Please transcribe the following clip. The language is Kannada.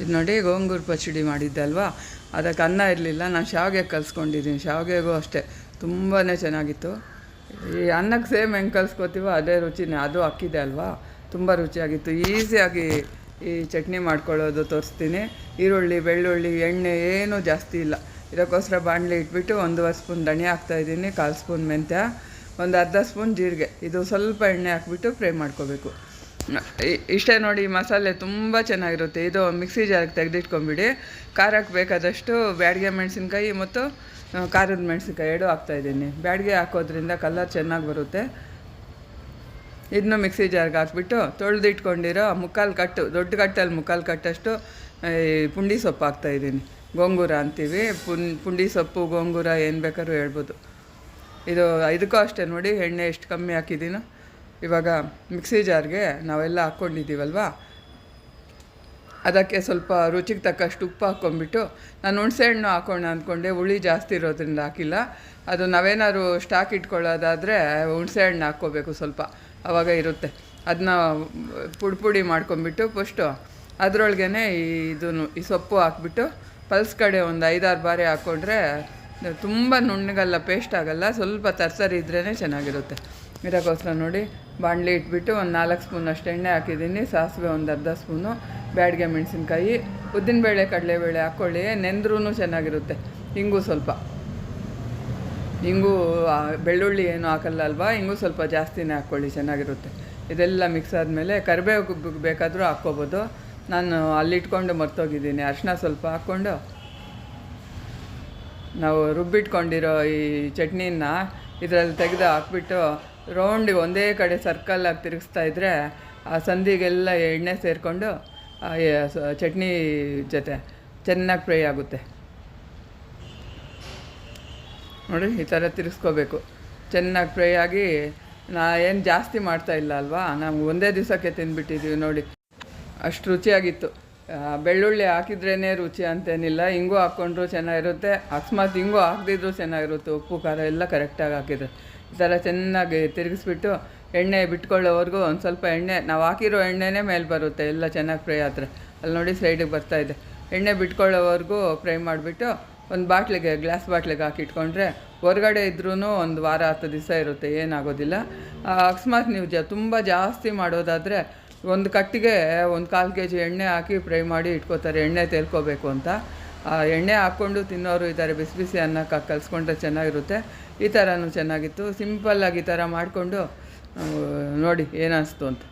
ಇದು ನೋಡಿ, ಗೋಂಗೂರು ಪಚಡಿ ಮಾಡಿದ್ದೆ ಅಲ್ವಾ ಅದಕ್ಕೆ ಅನ್ನ ಇರಲಿಲ್ಲ, ನಾನು ಶಾವಿಗೆ ಕಲಿಸ್ಕೊಂಡಿದ್ದೀನಿ. ಶಾವಿಗೆಗೂ ಅಷ್ಟೇ. ತುಂಬಾ ಚೆನ್ನಾಗಿತ್ತು. ಈ ಅನ್ನಕ್ಕೆ ಸೇಮ್ ಹೆಂಗೆ ಕಲಿಸ್ಕೋತೀವೋ ಅದೇ ರುಚಿನೇ. ಅದು ಅಕ್ಕಿದೆ ಅಲ್ವಾ? ತುಂಬ ರುಚಿಯಾಗಿತ್ತು. ಈಸಿಯಾಗಿ ಈ ಚಟ್ನಿ ಮಾಡ್ಕೊಳ್ಳೋದು ತೋರಿಸ್ತೀನಿ. ಈರುಳ್ಳಿ, ಬೆಳ್ಳುಳ್ಳಿ, ಎಣ್ಣೆ ಏನೂ ಜಾಸ್ತಿ ಇಲ್ಲ. ಇದಕ್ಕೋಸ್ಕರ ಬಾಣಲೆ ಇಟ್ಬಿಟ್ಟು ಒಂದೂವರೆ ಸ್ಪೂನ್ ಧಣಿ ಹಾಕ್ತಾಯಿದ್ದೀನಿ ಕಾಲು ಸ್ಪೂನ್ ಮೆಂತ್ಯ, ಒಂದು ಅರ್ಧ ಸ್ಪೂನ್ ಜೀರಿಗೆ. ಇದು ಸ್ವಲ್ಪ ಎಣ್ಣೆ ಹಾಕ್ಬಿಟ್ಟು ಫ್ರೈ ಮಾಡ್ಕೋಬೇಕು. ಇಷ್ಟೇ ನೋಡಿ ಮಸಾಲೆ ತುಂಬ ಚೆನ್ನಾಗಿರುತ್ತೆ. ಇದು ಮಿಕ್ಸಿ ಜಾರಿಗೆ ತೆಗೆದಿಟ್ಕೊಂಬಿಡಿ. ಖಾರಕ್ಕೆ ಬೇಕಾದಷ್ಟು ಬ್ಯಾಡಿಗೆ ಮೆಣಸಿನ್ಕಾಯಿ ಮತ್ತು ಖಾರದ ಮೆಣಸಿನ್ಕಾಯಿ ಎರಡು ಹಾಕ್ತಾಯಿದ್ದೀನಿ ಬ್ಯಾಡಿಗೆ ಹಾಕೋದ್ರಿಂದ ಕಲರ್ ಚೆನ್ನಾಗಿ ಬರುತ್ತೆ. ಇದನ್ನು ಮಿಕ್ಸಿ ಜಾರ್ಗೆ ಹಾಕ್ಬಿಟ್ಟು ತೊಳೆದಿಟ್ಕೊಂಡಿರೋ ಮುಕ್ಕಾಲು ಕಟ್ಟು, ದೊಡ್ಡ ಕಟ್ಟಲ್ಲಿ ಮುಕ್ಕಾಲು ಕಟ್ಟಷ್ಟು, ಈ, ಪುಂಡಿ ಸೊಪ್ಪು ಹಾಕ್ತಾಯಿದ್ದೀನಿ ಗೋಂಗೂರ ಅಂತೀವಿ. ಪುನ್, ಪುಂಡಿ ಸೊಪ್ಪು, ಗೋಂಗೂರ ಏನು ಬೇಕಾದ್ರೂ ಹೇಳ್ಬೋದು. ಇದು, ಇದಕ್ಕೂ ಅಷ್ಟೇ ನೋಡಿ, ಎಣ್ಣೆ ಎಷ್ಟು ಕಮ್ಮಿ ಹಾಕಿದ್ದೀನೋ. ಇವಾಗ ಮಿಕ್ಸಿ ಜಾರ್ಗೆ ನಾವೆಲ್ಲ ಹಾಕ್ಕೊಂಡಿದ್ದೀವಲ್ವ? ಅದಕ್ಕೆ ಸ್ವಲ್ಪ ರುಚಿಗೆ ತಕ್ಕಷ್ಟು ಉಪ್ಪು ಹಾಕ್ಕೊಂಡ್ಬಿಟ್ಟು, ನಾನು ಹುಣಸೆಹಣ್ಣು ಹಾಕೋಣ ಅಂದ್ಕೊಂಡೆ, ಹುಳಿ ಜಾಸ್ತಿ ಇರೋದ್ರಿಂದ ಹಾಕಿಲ್ಲ. ಅದು ನಾವೇನಾದ್ರು ಸ್ಟಾಕ್ ಇಟ್ಕೊಳ್ಳೋದಾದರೆ ಹುಣಸೆಹಣ್ಣು ಹಾಕ್ಕೋಬೇಕು ಸ್ವಲ್ಪ ಆವಾಗ ಇರುತ್ತೆ. ಅದನ್ನ ಪುಡಿ ಪುಡಿ ಮಾಡ್ಕೊಂಬಿಟ್ಟು ಫಸ್ಟು ಅದರೊಳಗೇ ಇದನ್ನು, ಈ ಸೊಪ್ಪು ಹಾಕ್ಬಿಟ್ಟು ಪಲ್ಸ್ ಕಡೆ ಒಂದು ಐದಾರು ಬಾರಿ ಹಾಕ್ಕೊಂಡ್ರೆ ತುಂಬ ನುಣ್ಣಗಲ್ಲ ಪೇಸ್ಟ್ ಆಗಲ್ಲ, ಸ್ವಲ್ಪ ತರ್ಸರಿ ಇದ್ರೇ ಚೆನ್ನಾಗಿರುತ್ತೆ. ಇದಕ್ಕೋಸ್ಕರ ನೋಡಿ ಬಾಣಲಿ ಇಟ್ಬಿಟ್ಟು ಒಂದು ನಾಲ್ಕು ಸ್ಪೂನ್ ಅಷ್ಟು ಎಣ್ಣೆ ಹಾಕಿದ್ದೀನಿ, ಸಾಸಿವೆ ಒಂದು ಅರ್ಧ ಸ್ಪೂನು, ಬ್ಯಾಡಿಗೆ ಮೆಣಸಿನ್ಕಾಯಿ ಉದ್ದಿನಬೇಳೆ ಕಡಲೆಬೇಳೆ ಹಾಕ್ಕೊಳ್ಳಿ ನೆಂದ್ರೂ ಚೆನ್ನಾಗಿರುತ್ತೆ ಹಿಂಗೂ ಸ್ವಲ್ಪ. ಹಿಂಗೂ ಬೆಳ್ಳುಳ್ಳಿ ಏನು ಹಾಕಲ್ಲ ಅಲ್ವಾ ಹಿಂಗೂ ಸ್ವಲ್ಪ ಜಾಸ್ತಿನೇ ಹಾಕ್ಕೊಳ್ಳಿ ಚೆನ್ನಾಗಿರುತ್ತೆ. ಇದೆಲ್ಲ ಮಿಕ್ಸ್ ಆದಮೇಲೆ ಕರಿಬೇವು ಬೇಕಾದರೂ ಹಾಕ್ಕೋಬೋದು. ನಾನು ಅಲ್ಲಿಟ್ಕೊಂಡು ಮರ್ತೋಗಿದ್ದೀನಿ ಅರಿಶಿನ ಸ್ವಲ್ಪ ಹಾಕ್ಕೊಂಡು. ನಾವು ರುಬ್ಬಿಟ್ಕೊಂಡಿರೋ ಈ ಚಟ್ನಿನ ಇದರಲ್ಲಿ ತೆಗೆದು ಹಾಕ್ಬಿಟ್ಟು ರೌಂಡಿಗೆ ಒಂದೇ ಕಡೆ ಸರ್ಕಲ್ ಆಗಿ ತಿರುಗಿಸ್ತಾ ಇದ್ದರೆ ಆ ಸಂದಿಗೆಲ್ಲ ಎಣ್ಣೆ ಸೇರಿಕೊಂಡು ಚಟ್ನಿ ಜೊತೆ ಚೆನ್ನಾಗಿ ಫ್ರೈ ಆಗುತ್ತೆ. ನೋಡಿ, ಈ ಥರ ತಿರ್ಗಿಸ್ಕೋಬೇಕು. ಚೆನ್ನಾಗಿ ಫ್ರೈ ಆಗಿ, ನಾ ಏನು ಜಾಸ್ತಿ ಮಾಡ್ತಾ ಇಲ್ಲ ಅಲ್ವಾ? ನಾವು ಒಂದೇ ದಿವಸಕ್ಕೆ ತಿಂದ್ಬಿಟ್ಟಿದ್ದೀವಿ ನೋಡಿ. ಅಷ್ಟು ರುಚಿಯಾಗಿತ್ತು. ಬೆಳ್ಳುಳ್ಳಿ ಹಾಕಿದ್ರೇ ರುಚಿ ಅಂತೇನಿಲ್ಲ. ಹಿಂಗೂ ಹಾಕ್ಕೊಂಡ್ರು ಚೆನ್ನಾಗಿರುತ್ತೆ. ಅಕಸ್ಮಾತ್ ಹಿಂಗೂ ಹಾಕ್ದಿದ್ರು ಚೆನ್ನಾಗಿರುತ್ತೆ. ಉಪ್ಪು, ಖಾರ ಎಲ್ಲ ಕರೆಕ್ಟಾಗಿ ಹಾಕಿದ್ರೆ. ಥರ ಚೆನ್ನಾಗಿ ತಿರುಗಿಸ್ಬಿಟ್ಟು ಎಣ್ಣೆ ಬಿಟ್ಕೊಳ್ಳೋವರೆಗೂ ಒಂದು ಸ್ವಲ್ಪ ಎಣ್ಣೆ, ನಾವು ಹಾಕಿರೋ ಎಣ್ಣೆನೇ ಮೇಲೆ ಬರುತ್ತೆ ಎಲ್ಲ ಚೆನ್ನಾಗಿ ಫ್ರೈ ಆದರೆ. ಅಲ್ಲಿ ನೋಡಿ ಸೈಡಿಗೆ ಬರ್ತಾ ಇದೆ. ಎಣ್ಣೆ ಬಿಟ್ಕೊಳ್ಳೋವರೆಗೂ ಫ್ರೈ ಮಾಡಿಬಿಟ್ಟು ಒಂದು ಬಾಟ್ಲಿಗೆ, ಗ್ಲಾಸ್ ಬಾಟ್ಲಿಗೆ ಹಾಕಿಟ್ಕೊಂಡ್ರೆ ಹೊರಗಡೆ ಇದ್ರೂ ಒಂದು ವಾರ, ಹತ್ತು ದಿವಸ ಇರುತ್ತೆ, ಏನಾಗೋದಿಲ್ಲ. ಅಕಸ್ಮಾತ್ ನೀವು ಜ, ತುಂಬ ಜಾಸ್ತಿ ಮಾಡೋದಾದರೆ ಒಂದು ಕಟ್ಟಿಗೆ ಒಂದು ಕಾಲು ಕೆ ಜಿ ಎಣ್ಣೆ ಹಾಕಿ ಫ್ರೈ ಮಾಡಿ ಇಟ್ಕೋತಾರೆ, ಎಣ್ಣೆ ತೇಲ್ಕೋಬೇಕು ಅಂತ. ಎಣ್ಣೆ ಹಾಕ್ಕೊಂಡು ತಿನ್ನೋರು ಇದ್ದಾರೆ, ಬಿಸಿ ಬಿಸಿ ಅನ್ನಕ್ಕೆ ಕಲಿಸ್ಕೊಂಡ್ರೆ ಚೆನ್ನಾಗಿರುತ್ತೆ. ಈ ಥರನೂ ಚೆನ್ನಾಗಿತ್ತು. ಸಿಂಪಲ್ಲಾಗಿ ಈ ಥರ ಮಾಡಿಕೊಂಡು ನೋಡಿ ಏನಿಸ್ತು ಅಂತ.